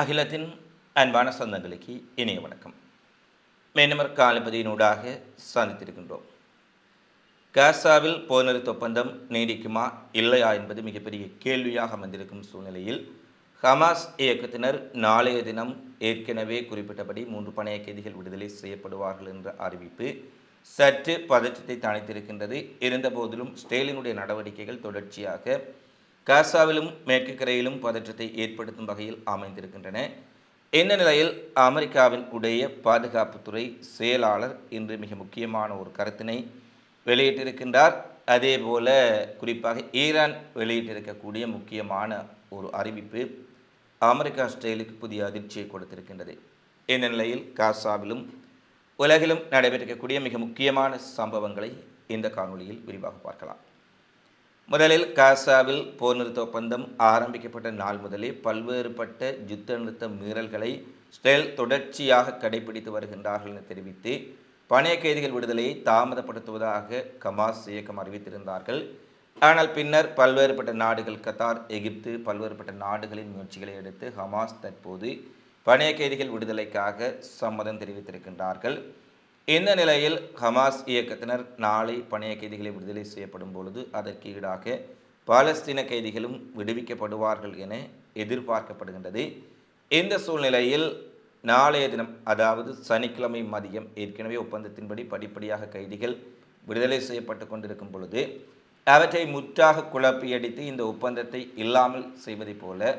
அகிலத்தின் அன்பான சொந்தங்களுக்கு இனிய வணக்கம். மேனமர் காலப்பதியினூடாக சந்தித்திருக்கின்றோம். காசாவில் போர்நிறுத்த ஒப்பந்தம் நீடிக்குமா இல்லையா என்பது மிகப்பெரிய கேள்வியாக அமைந்திருக்கும் சூழ்நிலையில் ஹமாஸ் இயக்கத்தினர் நாளைய தினம் ஏற்கனவே குறிப்பிட்டபடி மூன்று பணைய கைதிகள் விடுதலை செய்யப்படுவார்கள் என்ற அறிவிப்பு சற்று பதற்றத்தை தணித்திருக்கின்றது. இருந்தபோதிலும் ஸ்டேலினுடைய நடவடிக்கைகள் தொடர்ச்சியாக காசாவிலும் மேற்கு கரையிலும் பதற்றத்தை ஏற்படுத்தும் வகையில் அமைந்திருக்கின்றன. இந்த நிலையில் அமெரிக்காவின் உடைய பாதுகாப்புத்துறை செயலாளர் இன்று மிக முக்கியமான ஒரு கருத்தினை வெளியிட்டிருக்கின்றார். அதே போல குறிப்பாக ஈரான் வெளியிட்டிருக்கக்கூடிய முக்கியமான ஒரு அறிவிப்பு அமெரிக்கா ஸ்டைலுக்கு புதிய அதிர்ச்சியை கொடுத்திருக்கின்றது. இந்த நிலையில் காசாவிலும் உலகிலும் நடைபெற்றிருக்கக்கூடிய மிக முக்கியமான சம்பவங்களை இந்த காணொளியில் விரிவாக பார்க்கலாம். முதலில் காசாவில் போர் நிறுத்த ஒப்பந்தம் ஆரம்பிக்கப்பட்ட நாள் முதலே பல்வேறுபட்ட யுத்த நிறுத்த மீறல்களை ஸ்டெல் தொடர்ச்சியாக கடைபிடித்து வருகின்றார்கள் என தெரிவித்து பணைய கைதிகள் விடுதலையை தாமதப்படுத்துவதாக கமாஸ் இயக்கம் அறிவித்திருந்தார்கள். ஆனால் பின்னர் பல்வேறுபட்ட நாடுகள் கத்தார் எகிப்து பல்வேறுபட்ட நாடுகளின் முயற்சிகளை எடுத்து ஹமாஸ் தற்போது பணைய கைதிகள் விடுதலைக்காக சம்மதம் தெரிவித்திருக்கின்றார்கள். இந்த நிலையில் ஹமாஸ் இயக்கத்தினர் நாளை பணைய கைதிகளை விடுதலை செய்யப்படும் பொழுது அதற்கு ஈடாக பாலஸ்தீன கைதிகளும் விடுவிக்கப்படுவார்கள் என எதிர்பார்க்கப்படுகின்றது. இந்த சூழ்நிலையில் நாளைய தினம் அதாவது சனிக்கிழமை மதியம் ஏற்கனவே ஒப்பந்தத்தின்படி படிப்படியாக கைதிகள் விடுதலை செய்யப்பட்டு கொண்டிருக்கும் பொழுது அவற்றை முற்றாக குழப்பியடித்து இந்த ஒப்பந்தத்தை இல்லாமல் செய்வதைப் போல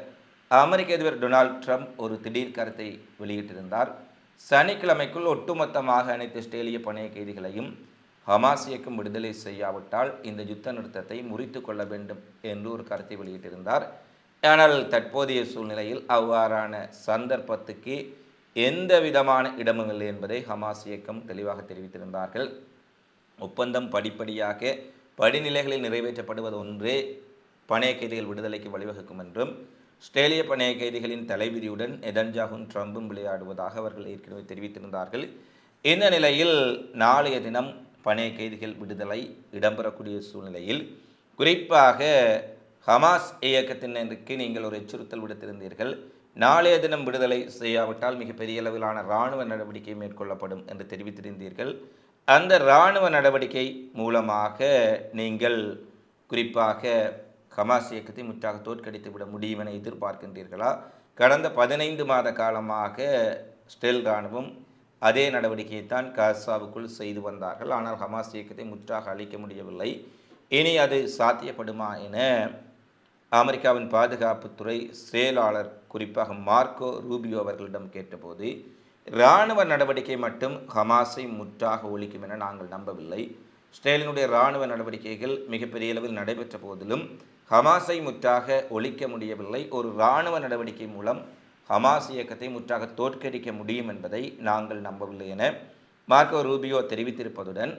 அமெரிக்க அதிபர் டொனால்ட் ட்ரம்ப் ஒரு திடீர் கருத்தை வெளியிட்டிருந்தார். சனிக்கிழமைக்குள் ஒட்டுமொத்தமாக அனைத்து இஸ்ரேலிய பணைய கைதிகளையும் ஹமாஸ் இயக்கம் விடுதலை செய்யாவிட்டால் இந்த யுத்த நிறுத்தத்தை முறித்து கொள்ள வேண்டும் என்று ஒரு கருத்தை வெளியிட்டிருந்தார். ஆனால் தற்போதைய சூழ்நிலையில் அவ்வாறான சந்தர்ப்பத்துக்கு எந்த விதமான இடமும் இல்லை என்பதை ஹமாஸ் இயக்கம் தெளிவாக தெரிவித்திருந்தார்கள். ஒப்பந்தம் படிப்படியாக படிநிலைகளில் நிறைவேற்றப்படுவது ஒன்றே பணைய கைதிகள் விடுதலைக்கு வழிவகுக்கும் என்றும் ஸ்ட்ரேலிய பணைய கைதிகளின் தலைவிதியுடன் எதன்ஜாகும் ட்ரம்பும் விளையாடுவதாக அவர்கள் ஏற்கனவே தெரிவித்திருந்தார்கள். இந்த நிலையில் நாளைய தினம் பணைய கைதிகள் விடுதலை இடம்பெறக்கூடிய சூழ்நிலையில் குறிப்பாக ஹமாஸ் இயக்கத்தினருக்கு நீங்கள் ஒரு எச்சுறுத்தல் விடுத்திருந்தீர்கள். நாளைய தினம் விடுதலை செய்யாவிட்டால் மிகப்பெரிய அளவிலான இராணுவ நடவடிக்கை மேற்கொள்ளப்படும் என்று தெரிவித்திருந்தீர்கள். அந்த இராணுவ நடவடிக்கை மூலமாக நீங்கள் குறிப்பாக ஹமாஸ் இயக்கத்தை முற்றாக தோற்கடித்து விட முடியும் என எதிர்பார்க்கின்றீர்களா? கடந்த பதினைந்து மாத காலமாக ஸ்டெல் இராணுவம் அதே நடவடிக்கையைத்தான் காசாவுக்குள் செய்து வந்தார்கள். ஆனால் ஹமாஸ் இயக்கத்தை முற்றாக அழிக்க முடியவில்லை. இனி அது சாத்தியப்படுமா என அமெரிக்காவின் பாதுகாப்புத்துறை செயலாளர் குறிப்பாக மார்க்கோ ரூபியோ அவர்களிடம் கேட்டபோது இராணுவ நடவடிக்கை மட்டும் ஹமாஸை முற்றாக ஒழிக்கும் என நாங்கள் நம்பவில்லை. ஸ்டேலினுடைய இராணுவ நடவடிக்கைகள் மிகப்பெரிய அளவில் நடைபெற்ற போதிலும் ஹமாஸை முற்றாக ஒழிக்க முடியவில்லை. ஒரு இராணுவ நடவடிக்கை மூலம் ஹமாஸ் இயக்கத்தை முற்றாக தோற்கடிக்க முடியும் என்பதை நாங்கள் நம்பவில்லை என மார்க்கோ ரூபியோ தெரிவித்திருப்பதுடன்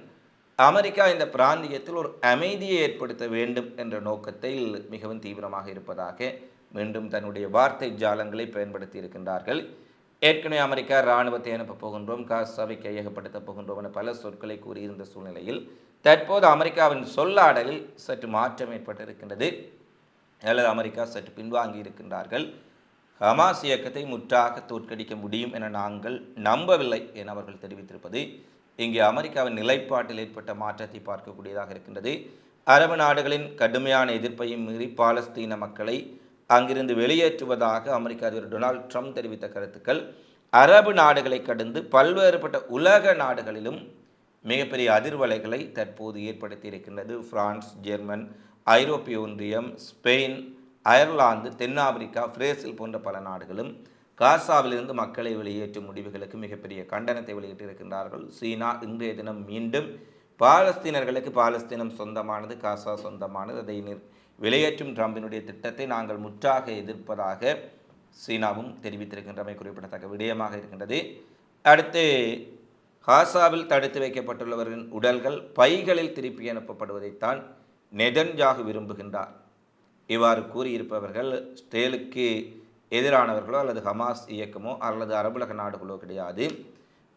அமெரிக்கா இந்த பிராந்தியத்தில் ஒரு அமைதியை ஏற்படுத்த வேண்டும் என்ற நோக்கத்தில் மிகவும் தீவிரமாக இருப்பதாக மீண்டும் தன்னுடைய வார்த்தை ஜாலங்களை பயன்படுத்தி இருக்கின்றார்கள். ஏற்கனவே அமெரிக்கா இராணுவத்தை அனுப்பப் போகின்றோம் காசாவை கையகப்படுத்தப் போகின்றோம் என பல சொற்களை கூறியிருந்த சூழ்நிலையில் தற்போது அமெரிக்காவின் சொல்லாடலில் சற்று மாற்றம் ஏற்பட்டிருக்கின்றது. அல்லது அமெரிக்கா சற்று பின்வாங்கி இருக்கின்றார்கள். ஹமாஸ் இயக்கத்தை முற்றாக தோற்கடிக்க முடியும் என நாங்கள் நம்பவில்லை என அவர்கள் தெரிவித்திருப்பது. இங்கே அமெரிக்காவின் நிலைப்பாட்டில் ஏற்பட்ட மாற்றத்தை பார்க்கக்கூடியதாக இருக்கின்றது. அரபு நாடுகளின் கடுமையான எதிர்ப்பையும் மீறி பாலஸ்தீன மக்களை அங்கிருந்து வெளியேற்றுவதாக அமெரிக்க அதிபர் டொனால்ட் ட்ரம்ப் தெரிவித்த கருத்துக்கள். அரபு நாடுகளை கடந்து பல்வேறுபட்ட உலக நாடுகளிலும் மிகப்பெரிய அதிர்வலைகளை தற்போது ஏற்படுத்தி இருக்கின்றது பிரான்ஸ் ஜெர்மன் ஐரோப்பிய ஒன்றியம் ஸ்பெயின் அயர்லாந்து தென்னாப்பிரிக்கா பிரேசில் போன்ற பல நாடுகளும் காசாவிலிருந்து மக்களை வெளியேற்றும் முடிவுகளுக்கு மிகப்பெரிய கண்டனத்தை வெளியிட்டிருக்கின்றார்கள். சீனா இன்றைய தினம் மீண்டும் பாலஸ்தீனர்களுக்கு பாலஸ்தீனம் சொந்தமானது காசா சொந்தமானது. அதை நிர் வெளியேற்றும் ட்ரம்பினுடைய திட்டத்தை நாங்கள் முற்றாக எதிர்ப்பதாக சீனாவும் தெரிவித்திருக்கின்றமை குறிப்பிடத்தக்க விடயமாக இருக்கின்றது. அடுத்து காசாவில் தடுத்து வைக்கப்பட்டுள்ளவரின் உடல்கள் பைகளில் திருப்பி அனுப்பப்படுவதைத்தான் நெதன்ஜாகு விரும்புகின்றார். இவ்வாறு கூறியிருப்பவர்கள் ஸ்டேலுக்கு எதிரானவர்களோ அல்லது ஹமாஸ் இயக்கமோ அல்லது அரபுலக நாடுகளோ கிடையாது.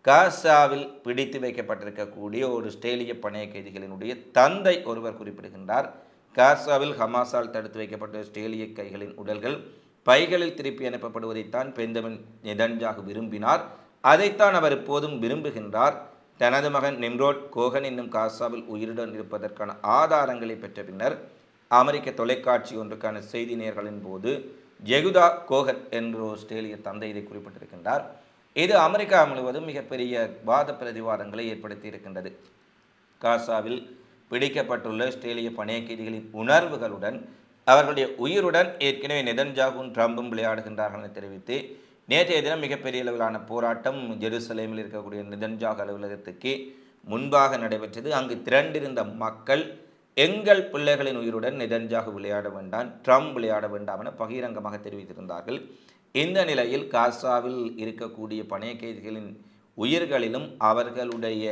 காசாவில் பிடித்து வைக்கப்பட்டிருக்கக்கூடிய ஒரு ஸ்டேலிய பணைய கைதிகளினுடைய தந்தை ஒருவர் குறிப்பிடுகின்றார். காசாவில் ஹமாஸால் தடுத்து வைக்கப்பட்ட ஸ்டேலிய கைகளின் உடல்கள் பைகளில் திருப்பி அனுப்பப்படுவதைத்தான் பெந்தமன் நெதன்ஜாகு விரும்பினார். அதைத்தான் அவர் எப்போதும் விரும்புகின்றார். தனது மகன் நிம்ரோட் கோகன் என்னும் காசாவில் உயிருடன் இருப்பதற்கான ஆதாரங்களை பெற்ற பின்னர் அமெரிக்க தொலைக்காட்சி ஒன்றுக்கான செய்தி நேர்களின் போது ஜெகுதா கோகன் என்ற ஆஸ்திரேலிய தந்தை இதை குறிப்பிட்டிருக்கின்றார். இது அமெரிக்கா முழுவதும் மிகப்பெரிய வாத பிரதிவாதங்களை ஏற்படுத்தி இருக்கின்றது. காசாவில் பிடிக்கப்பட்டுள்ள ஆஸ்திரேலிய பணைய கைதிகளின் உணர்வுகளுடன் அவர்களுடைய உயிருடன் ஏற்கனவே நெதன்ஜாகும் ட்ரம்பும் விளையாடுகின்றார்கள் என தெரிவித்து நேற்றைய தினம் மிகப்பெரிய அளவிலான போராட்டம் ஜெருசலேமில் இருக்கக்கூடிய நெதன்ஜாக் அலுவலகத்துக்கு முன்பாக நடைபெற்றது. அங்கு திரண்டிருந்த மக்கள் எங்கள் பிள்ளைகளின் உயிருடன் நெதன்ஜாகு விளையாட வேண்டாம் ட்ரம்ப் விளையாட வேண்டாம் என பகிரங்கமாக தெரிவித்திருந்தார்கள். இந்த நிலையில் காசாவில் இருக்கக்கூடிய பணைய கைதிகளின் உயிர்களிலும் அவர்களுடைய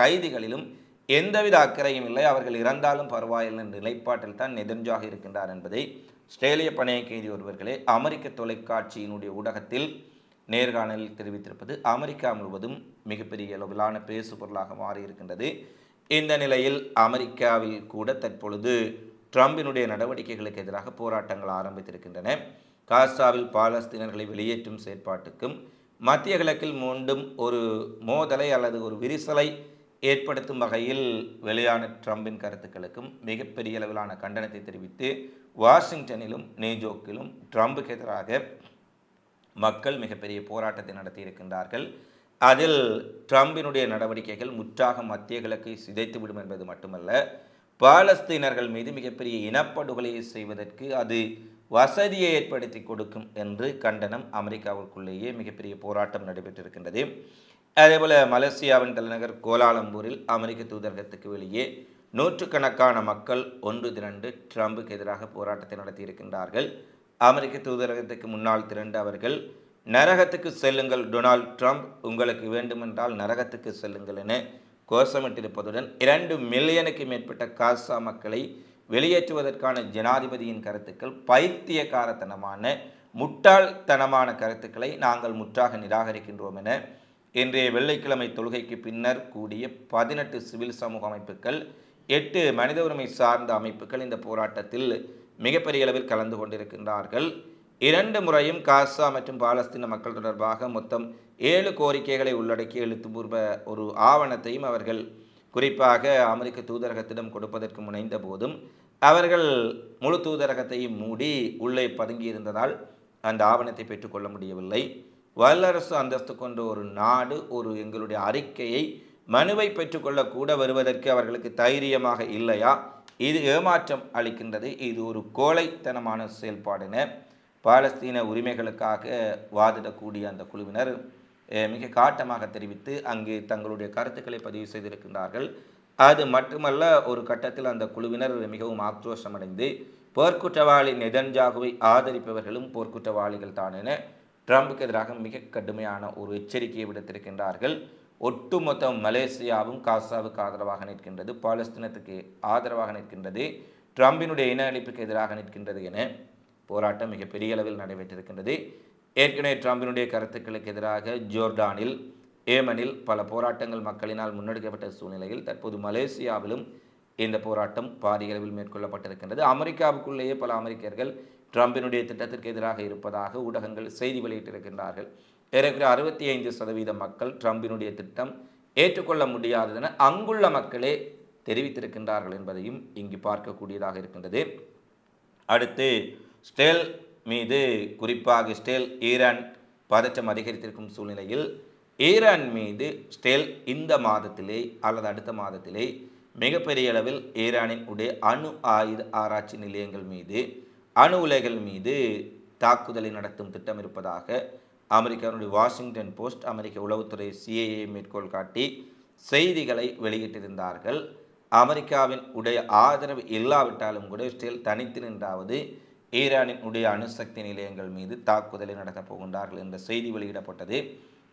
கைதிகளிலும் எந்தவித அக்கறையும் இல்லை. அவர்கள் இறந்தாலும் பரவாயில்லை என்ற நிலைப்பாட்டில் தான் நெதன்ஜாக இருக்கின்றார் என்பதை ஆஸ்திரேலிய பணைய கைதி ஒருவர்களே அமெரிக்க தொலைக்காட்சியினுடைய ஊடகத்தில் நேர்காணலில் தெரிவித்திருப்பது அமெரிக்கா முழுவதும் மிகப்பெரிய அளவிலான பேசு பொருளாக மாறியிருக்கின்றது. இந்த நிலையில் அமெரிக்காவில் கூட தற்பொழுது ட்ரம்பினுடைய நடவடிக்கைகளுக்கு எதிராக போராட்டங்கள் ஆரம்பித்திருக்கின்றன. காசாவில் பாலஸ்தீனர்களை வெளியேற்றும் செயற்பாட்டுக்கும் மத்திய கிழக்கில் மீண்டும் ஒரு மோதலை அல்லது ஒரு விரிசலை ஏற்படுத்தும் வகையில் வெளியான ட்ரம்பின் கருத்துக்களுக்கும் மிகப்பெரிய அளவிலான கண்டனத்தை தெரிவித்து வாஷிங்டனிலும் நியூயோர்க்கிலும் ட்ரம்புக்கு எதிராக மக்கள் மிகப்பெரிய போராட்டத்தை நடத்தியிருக்கின்றார்கள். அதில் ட்ரம்பினுடைய நடவடிக்கைகள் முற்றாக மத்திய கிழக்கை சிதைத்துவிடும் என்பது மட்டுமல்ல பாலஸ்தீனர்கள் மீது மிகப்பெரிய இனப்படுகொலையை செய்வதற்கு அது வசதியை ஏற்படுத்தி கொடுக்கும் என்று கண்டனம் அமெரிக்காவுக்குள்ளேயே மிகப்பெரிய போராட்டம் நடைபெற்றிருக்கின்றது. அதேபோல மலேசியாவின் தலைநகர் கோலாலம்பூரில் அமெரிக்க தூதரகத்துக்கு வெளியே நூற்றுக்கணக்கான மக்கள் ஒன்று திரண்டு ட்ரம்புக்கு எதிராக போராட்டத்தை நடத்தியிருக்கின்றார்கள். அமெரிக்க தூதரகத்துக்கு முன்னால் திரண்டு அவர்கள் நரகத்துக்கு செல்லுங்கள் டொனால்ட் ட்ரம்ப் உங்களுக்கு வேண்டுமென்றால் நரகத்துக்கு செல்லுங்கள் என கோஷமிட்டிருப்பதுடன் இரண்டு மில்லியனுக்கு மேற்பட்ட காசா மக்களை வெளியேற்றுவதற்கான ஜனாதிபதியின் கருத்துக்கள் பைத்தியக்காரத்தனமான முட்டாள்தனமான கருத்துக்களை நாங்கள் முற்றாக நிராகரிக்கின்றோம் என இன்றைய வெள்ளிக்கிழமை தொழுகைக்கு பின்னர் கூடிய பதினெட்டு சிவில் சமூக அமைப்புகள் எட்டு மனித உரிமை சார்ந்த அமைப்புகள் இந்த போராட்டத்தில் மிகப்பெரிய அளவில் கலந்து கொண்டிருக்கின்றார்கள். இரண்டு முறையும் காசா மற்றும் பாலஸ்தீன மக்கள் தொடர்பாக மொத்தம் ஏழு கோரிக்கைகளை உள்ளடக்கி எழுத்துப்பூர்வ ஒரு ஆவணத்தையும் அவர்கள் குறிப்பாக அமெரிக்க தூதரகத்திடம் கொடுப்பதற்கு முனைந்த போதும் அவர்கள் முழு தூதரகத்தையும் மூடி உள்ளே பதுங்கியிருந்ததால் அந்த ஆவணத்தை பெற்றுக்கொள்ள முடியவில்லை. வல்லரசு அந்தஸ்து கொண்ட ஒரு நாடு ஒரு எங்களுடைய அறிக்கையை மனுவை பெற்றுக்கொள்ளக்கூட வருவதற்கு அவர்களுக்கு தைரியமாக இல்லையா? இது ஏமாற்றம் அளிக்கின்றது. இது ஒரு கோழைத்தனமான செயல்பாடுன பாலஸ்தீன உரிமைகளுக்காக வாதிடக்கூடிய அந்த குழுவினர் மிக காட்டமாக தெரிவித்து அங்கே தங்களுடைய கருத்துக்களை பதிவு செய்திருக்கின்றார்கள். அது மட்டுமல்ல ஒரு கட்டத்தில் அந்த குழுவினர் மிகவும் ஆக்ரோஷமடைந்து போர்க்குற்றவாளி நெதன்ஜாகுவை ஆதரிப்பவர்களும் போர்க்குற்றவாளிகள் தான் என ட்ரம்புக்கு எதிராக மிக கடுமையான ஒரு எச்சரிக்கையை விடுத்திருக்கின்றார்கள். ஒட்டுமொத்த மலேசியாவும் காசாவுக்கு ஆதரவாக நிற்கின்றது பாலஸ்தீனத்துக்கு ஆதரவாக நிற்கின்றது ட்ரம்பினுடைய இன அழிப்புக்கு எதிராக நிற்கின்றது என போராட்டம் மிக பெரிய அளவில் நடைபெற்றிருக்கின்றது. ஏற்கனவே ட்ரம்பினுடைய கருத்துக்களுக்கு எதிராக ஜோர்டானில் ஏமனில் பல போராட்டங்கள் மக்களினால் முன்னெடுக்கப்பட்ட சூழ்நிலையில் தற்போது மலேசியாவிலும் இந்த போராட்டம் பாரிய அளவில் மேற்கொள்ளப்பட்டிருக்கின்றது. அமெரிக்காவுக்குள்ளேயே பல அமெரிக்கர்கள் ட்ரம்பினுடைய திட்டத்திற்கு எதிராக இருப்பதாக ஊடகங்கள் செய்தி வெளியிட்டிருக்கின்றார்கள். ஏறக்குறைய அறுபத்தி ஐந்து சதவீத மக்கள் ட்ரம்பினுடைய திட்டம் ஏற்றுக்கொள்ள முடியாததென அங்குள்ள மக்களே தெரிவித்திருக்கின்றார்கள் என்பதையும் இங்கு பார்க்கக்கூடியதாக இருக்கின்றது. அடுத்து ஸ்டேல் மீது குறிப்பாக ஸ்டேல் ஈரான் பதற்றம் அதிகரித்திருக்கும் சூழ்நிலையில் ஈரான் மீது ஸ்டேல் இந்த மாதத்திலே அல்லது அடுத்த மாதத்திலே மிகப்பெரிய அளவில் ஈரானின் உடைய அணு ஆயுத ஆராய்ச்சி நிலையங்கள் மீது அணு உலைகள் மீது தாக்குதலை நடத்தும் திட்டம் இருப்பதாக அமெரிக்காவுடைய வாஷிங்டன் போஸ்ட் அமெரிக்க உளவுத்துறை சிஏஏ மேற்கோள் காட்டி செய்திகளை வெளியிட்டிருந்தார்கள். அமெரிக்காவின் உடைய ஆதரவு இல்லாவிட்டாலும் கூட இஸ்ரேல் தனித்து நின்றாவது ஈரானின் உடைய அணுசக்தி நிலையங்கள் மீது தாக்குதலை நடத்தப் போகின்றார்கள் என்ற செய்தி வெளியிடப்பட்டது.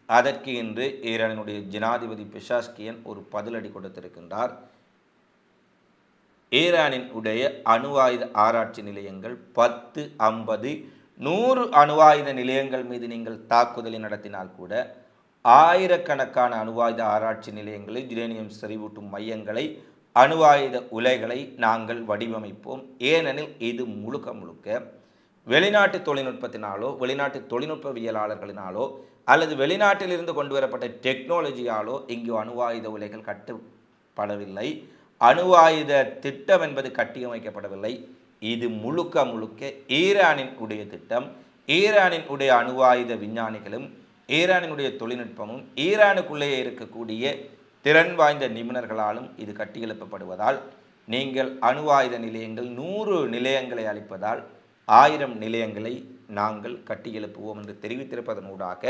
அதற்கு இன்று ஈரானினுடைய ஜனாதிபதி பிஷாஸ்கியன் ஒரு பதிலடி கொடுத்திருக்கின்றார். ஈரானின் உடைய அணுவாயுத ஆராய்ச்சி நிலையங்கள் பத்து ஐம்பது நூறு அணுவாயுத நிலையங்கள் மீது நீங்கள் தாக்குதலை நடத்தினால் கூட ஆயிரக்கணக்கான அணுவாயுத ஆராய்ச்சி நிலையங்களை யுரேனியம் செறிவூட்டும் மையங்களை அணுவாயுத உலைகளை நாங்கள் வடிவமைப்போம். ஏனெனில் இது முழுக்க முழுக்க வெளிநாட்டு தொழில்நுட்பத்தினாலோ வெளிநாட்டு தொழில்நுட்பவியலாளர்களினாலோ அல்லது வெளிநாட்டிலிருந்து கொண்டு வரப்பட்ட டெக்னாலஜியாலோ இங்கு அணுவாயுத உலைகள் கட்டுப்படவில்லை. அணுவாயுத திட்டம் என்பது கட்டியமைக்கப்படவில்லை. இது முழுக்க முழுக்க ஈரானின் உடைய திட்டம் ஈரானின் உடைய அணு ஆயுத விஞ்ஞானிகளும் ஈரானினுடைய தொழில்நுட்பமும் ஈரானுக்குள்ளேயே இருக்கக்கூடிய திறன் வாய்ந்த நிபுணர்களாலும் இது கட்டியெழுப்பப்படுவதால் நீங்கள் அணு ஆயுத நிலையங்கள் நூறு நிலையங்களை அளிப்பதால் ஆயிரம் நிலையங்களை நாங்கள் கட்டியெழுப்புவோம் என்று தெரிவித்திருப்பதனூடாக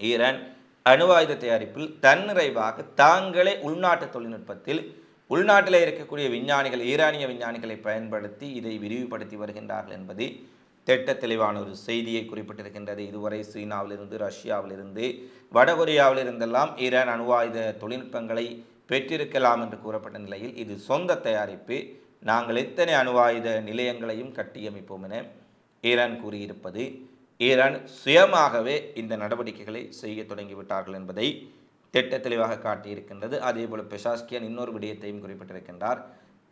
ஈரான் அணு ஆயுத தயாரிப்பில் தன்னிறைவாக தாங்களே உள்நாட்டு தொழில்நுட்பத்தில் உள்நாட்டில் இருக்கக்கூடிய விஞ்ஞானிகள் ஈரானிய விஞ்ஞானிகளை பயன்படுத்தி இதை விரிவுபடுத்தி வருகின்றார்கள் என்பது திட்ட தெளிவான ஒரு செய்தியை குறிப்பிட்டிருக்கின்றது. இதுவரை சீனாவிலிருந்து ரஷ்யாவிலிருந்து வடகொரியாவிலிருந்தெல்லாம் ஈரான் அணு ஆயுத தொழில்நுட்பங்களை பெற்றிருக்கலாம் என்று கூறப்பட்ட நிலையில் இது சொந்த தயாரிப்பு. நாங்கள் எத்தனை அணு ஆயுத நிலையங்களையும் கட்டியமைப்போம் என ஈரான் கூறியிருப்பது ஈரான் சுயமாகவே இந்த நடவடிக்கைகளை செய்ய தொடங்கிவிட்டார்கள் என்பதை திட்ட தெளிவாக காட்டியிருக்கின்றது. அதேபோல் பெஷாஸ்கியன் இன்னொரு விடயத்தையும் குறிப்பிட்டிருக்கின்றார்.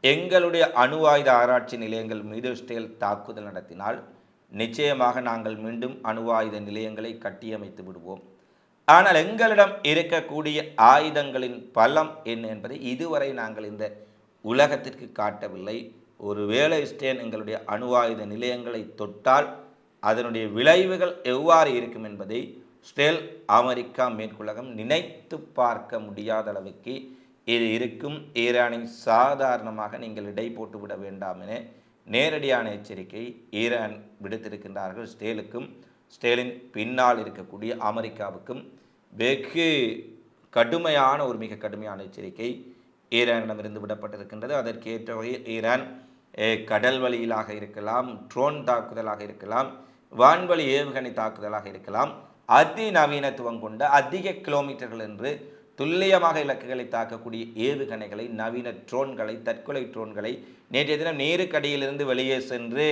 எங்களுடைய அணு ஆயுத ஆராய்ச்சி நிலையங்கள் மீது இஸ்ரேல் தாக்குதல் நடத்தினால் நிச்சயமாக நாங்கள் மீண்டும் அணு ஆயுத நிலையங்களை கட்டியமைத்து விடுவோம். ஆனால் எங்களிடம் இருக்கக்கூடிய ஆயுதங்களின் பலம் என்ன என்பதை இதுவரை நாங்கள் இந்த உலகத்திற்கு காட்டவில்லை. ஒருவேளை இஸ்ரேல் எங்களுடைய அணு ஆயுத நிலையங்களை தொட்டால் அதனுடைய விளைவுகள் எவ்வாறு இருக்கும் என்பதை ஸ்டேல் அமெரிக்கா மேற்குலகம் நினைத்து பார்க்க முடியாத அளவுக்கு இது இருக்கும். ஈரானை சாதாரணமாக நீங்கள் இடை போட்டு விட வேண்டாம் என நேரடியான எச்சரிக்கை ஈரான் விடுத்திருக்கின்றார்கள். ஸ்டேலுக்கும் ஸ்டேலின் பின்னால் இருக்கக்கூடிய அமெரிக்காவுக்கும் வெகு கடுமையான ஒரு மிக கடுமையான எச்சரிக்கை ஈரானிடமிருந்து விடப்பட்டிருக்கின்றது. அதற்கேற்ற வகையில் ஈரான் கடல் வழியிலாக இருக்கலாம் ட்ரோன் தாக்குதலாக இருக்கலாம் வான்வழி ஏவுகணை தாக்குதலாக இருக்கலாம். அதிநவீனத்துவம் கொண்ட அதிக கிலோமீட்டர்கள் என்று துல்லியமாக இலக்குகளை தாக்கக்கூடிய ஏவுகணைகளை நவீன ட்ரோன்களை தற்கொலை ட்ரோன்களை நேற்றைய தினம் நேருக்கடியிலிருந்து வெளியே சென்று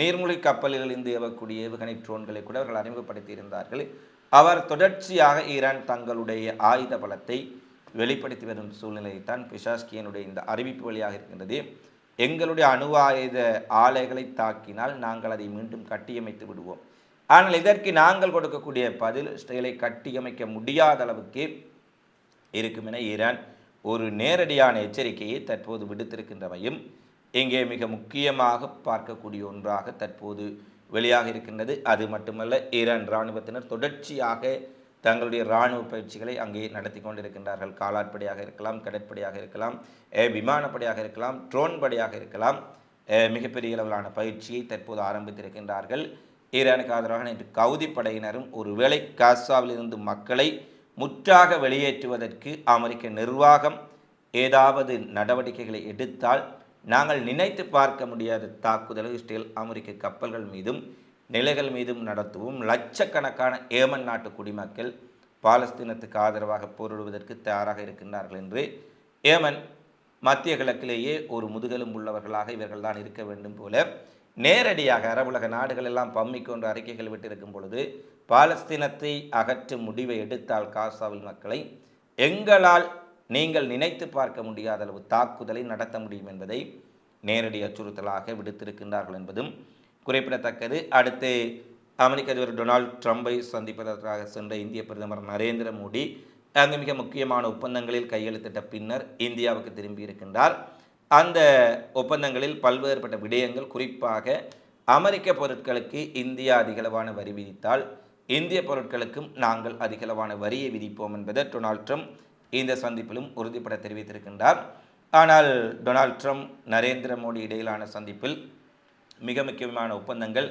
நீர்மூழ்கி கப்பல்களில் இருந்து ஏவக்கூடிய ஏவுகணை ட்ரோன்களை கூட அவர்கள் அறிமுகப்படுத்தியிருந்தார்கள். அவர் தொடர்ச்சியாக ஈரான் தங்களுடைய ஆயுத பலத்தை வெளிப்படுத்தி வரும் சூழ்நிலையைத்தான் பிஷாஸ்கியனுடைய இந்த அறிவிப்பு வழியாக இருக்கின்றது. எங்களுடைய அணு ஆயுத ஆலைகளை தாக்கினால் நாங்கள் அதை மீண்டும் கட்டியமைத்து விடுவோம். ஆனால் இதற்கு நாங்கள் கொடுக்கக்கூடிய பதில் இஸ்ரேலை கட்டியமைக்க முடியாத அளவுக்கு இருக்கும் என ஈரான் ஒரு நேரடியான எச்சரிக்கையை தற்போது விடுத்திருக்கின்றமையும் இங்கே மிக முக்கியமாக பார்க்கக்கூடிய ஒன்றாக தற்போது வெளியாக இருக்கின்றது. அது மட்டுமல்ல ஈரான் இராணுவத்தினர் தொடர்ச்சியாக தங்களுடைய இராணுவ பயிற்சிகளை அங்கே நடத்தி கொண்டிருக்கின்றார்கள். காலாட்படையாக இருக்கலாம் கடற்படையாக இருக்கலாம் விமானப்படையாக இருக்கலாம் ட்ரோன் படையாக இருக்கலாம் மிகப்பெரிய அளவிலான பயிற்சியை தற்போது ஆரம்பித்திருக்கின்றார்கள். ஈரானுக்கு ஆதரவாக நேற்று கவுதி படையினரும் ஒருவேளை காசாவில் இருந்து மக்களை முற்றாக வெளியேற்றுவதற்கு அமெரிக்க நிர்வாகம் ஏதாவது நடவடிக்கைகளை எடுத்தால் நாங்கள் நினைத்து பார்க்க முடியாத தாக்குதலை இஸ்ரேல் அமெரிக்க கப்பல்கள் மீதும் நிலைகள் மீதும் நடத்துவோம் லட்சக்கணக்கான ஏமன் நாட்டு குடிமக்கள் பாலஸ்தீனத்துக்கு ஆதரவாக போரிடுவதற்கு தயாராக இருக்கின்றார்கள் என்று ஏமன் மத்திய கிழக்கிலேயே ஒரு முதுகெலும் உள்ளவர்களாக இவர்கள்தான் இருக்க வேண்டும் போல நேரடியாக அரபுலக நாடுகள் எல்லாம் பம்மிக்கொண்டு அறிக்கைகள் விட்டிருக்கும் பொழுது பாலஸ்தீனத்தை அகற்றும் முடிவை எடுத்தால் காசாவில் மக்களை எங்களால் நீங்கள் நினைத்து பார்க்க முடியாத அளவு தாக்குதலை நடத்த முடியும் என்பதை நேரடி அச்சுறுத்தலாக விடுத்திருக்கின்றார்கள் என்பதும் குறிப்பிடத்தக்கது. அடுத்து அமெரிக்க அதிபர் டொனால்ட் ட்ரம்பை சந்திப்பதற்காக சென்ற இந்திய பிரதமர் நரேந்திர மோடி அங்கு மிக முக்கியமான ஒப்பந்தங்களில் கையெழுத்திட்ட பின்னர் இந்தியாவுக்கு திரும்பி இருக்கின்றார். அந்த ஒப்பந்தங்களில் பல்வேறுபட்ட விடயங்கள் குறிப்பாக அமெரிக்க பொருட்களுக்கு இந்தியா அதிகளவான வரி விதித்தால் இந்திய பொருட்களுக்கும் நாங்கள் அதிகளவான வரியை விதிப்போம் என்பதை டொனால்ட் ட்ரம்ப் இந்த சந்திப்பிலும் உறுதிப்பட தெரிவித்திருக்கின்றார். ஆனால் டொனால்ட் ட்ரம்ப் நரேந்திர மோடி இடையிலான சந்திப்பில் மிக முக்கியமான ஒப்பந்தங்கள்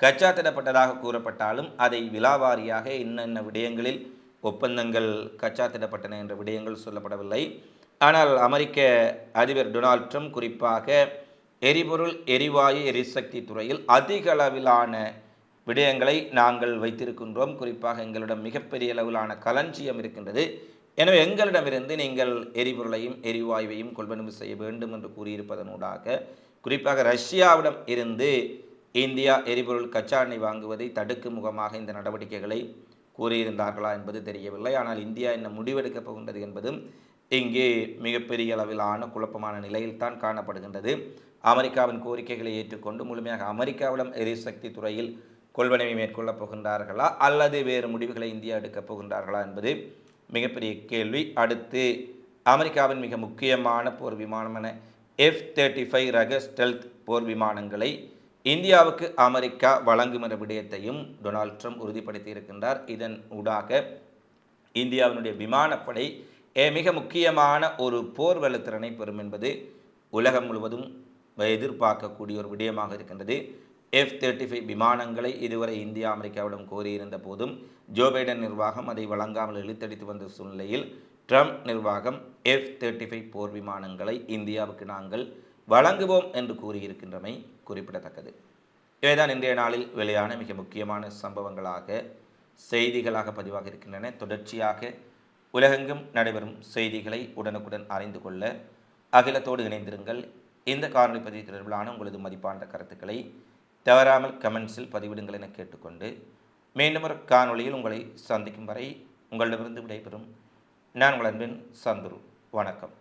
கச்சா திடப்பட்டதாக கூறப்பட்டாலும் அதை விலாவாரியாக என்னென்ன விடயங்களில் ஒப்பந்தங்கள் கச்சா திடப்பட்டன என்ற விடயங்கள் சொல்லப்படவில்லை. ஆனால் அமெரிக்க அதிபர் டொனால்ட் ட்ரம்ப் குறிப்பாக எரிபொருள் எரிவாயு எரிசக்தி துறையில் அதிக அளவிலான விடயங்களை நாங்கள் வைத்திருக்கின்றோம். குறிப்பாக எங்களிடம் மிகப்பெரிய அளவிலான களஞ்சியம் இருக்கின்றது. எனவே எங்களிடமிருந்து நீங்கள் எரிபொருளையும் எரிவாயுவையும் கொள்வனவு செய்ய வேண்டும் என்று கூறியிருப்பதனூடாக குறிப்பாக ரஷ்யாவிடம் இருந்து இந்தியா எரிபொருள் கச்சா எண்ணெய் வாங்குவதை தடுக்கும் முகமாக இந்த நடவடிக்கைகளை கூறியிருந்தார்களா என்பது தெரியவில்லை. ஆனால் இந்தியா என்ன முடிவெடுக்கப் போகின்றது என்பதும் இங்கே மிகப்பெரிய அளவிலான குழப்பமான நிலையில்தான் காணப்படுகின்றது. அமெரிக்காவின் கோரிக்கைகளை ஏற்றுக்கொண்டு முழுமையாக அமெரிக்காவிடம் எரிசக்தி துறையில் கொள்வனவை மேற்கொள்ளப் போகின்றார்களா? அல்லது வேறு முடிவுகளை இந்தியா எடுக்கப் போகின்றார்களா என்பது மிகப்பெரிய கேள்வி. அடுத்து அமெரிக்காவின் மிக முக்கியமான போர் விமானமான எஃப் தேர்ட்டி ஃபைவ் ரக ஸ்டெல்த் போர் விமானங்களை இந்தியாவுக்கு அமெரிக்கா வழங்கும் என்ற விடயத்தையும் டொனால்ட் ட்ரம்ப் உறுதிப்படுத்தி இருக்கின்றார். இதன் ஊடாக இந்தியாவினுடைய விமானப்படை மிக முக்கியமான ஒரு போர் வலுத்திறனை பெறும் என்பது உலகம் முழுவதும் எதிர்பார்க்கக்கூடிய ஒரு விடயமாக இருக்கின்றது. எஃப் தேர்ட்டி ஃபைவ் விமானங்களை இதுவரை இந்தியா அமெரிக்காவிடம் கோரியிருந்த போதும் ஜோ பைடன் நிர்வாகம் அதை வழங்காமல் இழுத்தடித்து வந்த சூழ்நிலையில் ட்ரம்ப் நிர்வாகம் எஃப் தேர்ட்டி ஃபைவ் போர் விமானங்களை இந்தியாவுக்கு நாங்கள் வழங்குவோம் என்று கூறியிருக்கின்றமை குறிப்பிடத்தக்கது. இவைதான் இன்றைய நாளில் வெளியான மிக முக்கியமான சம்பவங்களாக செய்திகளாக பதிவாக இருக்கின்றன தொடர்ச்சியாக உலகெங்கும் நடைபெறும் செய்திகளை உடனுக்குடன் அறிந்து கொள்ள அகிலத்தோடு இணைந்திருங்கள். இந்த காணொலி பதிவு தொடர்பிலான உங்களது மதிப்பான கருத்துக்களை தவறாமல் கமெண்ட்ஸில் பதிவிடுங்கள் என கேட்டுக்கொண்டு மீண்டும் ஒரு காணொளியில் உங்களை சந்திக்கும் வரை உங்களிடமிருந்து விடைபெறும். நான் உங்கள் அன்பின் சந்துரு. வணக்கம்.